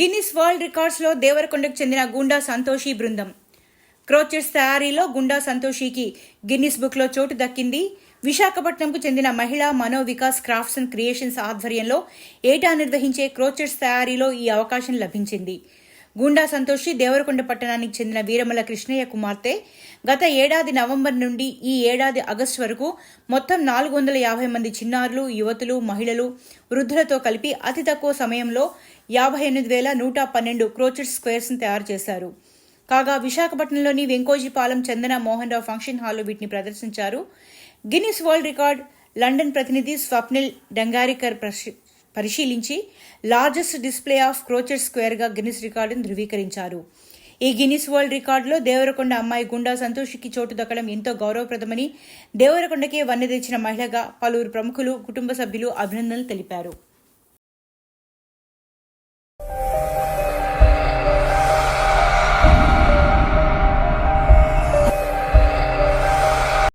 Guinness world రికార్డ్స్లో దేవరకొండకు చెందిన గుండా సంతోషి బృందం. క్రోచెస్ తయారీలో గుండా సంతోషికి గిన్నిస్ బుక్లో చోటు దక్కింది. విశాఖపట్నంకు చెందిన మహిళా Mano Vikas crafts and creations ఆధ్వర్యంలో ఏటా నిర్వహించే క్రోచెట్స్ తయారీలో ఈ అవకాశం లభించింది. గుండా సంతోషి దేవరకొండ పట్టణానికి చెందిన వీరమల కృష్ణయ్య కుమార్తె గత ఏడాది నవంబర్ నుండి ఈ ఏడాది ఆగస్టు వరకు మొత్తం నాలుగు వందల యాభై మంది చిన్నారులు యువతులు మహిళలు వృద్ధులతో కలిపి అతి తక్కువ సమయంలో యాభై ఎనిమిది వేల నూట పన్నెండు క్రోచెట్ స్క్వేర్స్ను తయారు చేశారు. కాగా విశాఖపట్నంలోని వెంకోజీపాలెం చందన మోహన్ రావు ఫంక్షన్ హాల్లో వీటిని ప్రదర్శించారు. గిన్నిస్ వరల్డ్ రికార్డ్ లండన్ ప్రతినిధి స్వప్నిల్ డంగారికర్ ప్రశ్- పరిశీలించి లార్జెస్ట్ డిస్ప్లే ఆఫ్ క్రోచర్ స్క్వేర్గా గిన్నిస్ రికార్డును ధృవీకరించారు. ఈ గిన్నిస్ వరల్డ్ రికార్డులో దేవరకొండ అమ్మాయి గుండా సంతోషికి చోటు దక్కడం ఎంతో గౌరవప్రదమని దేవరకొండకే వన్నె తెచ్చిన మహిళగా పలువురు ప్రముఖులు కుటుంబ సభ్యులు అభినందనలు తెలిపారు.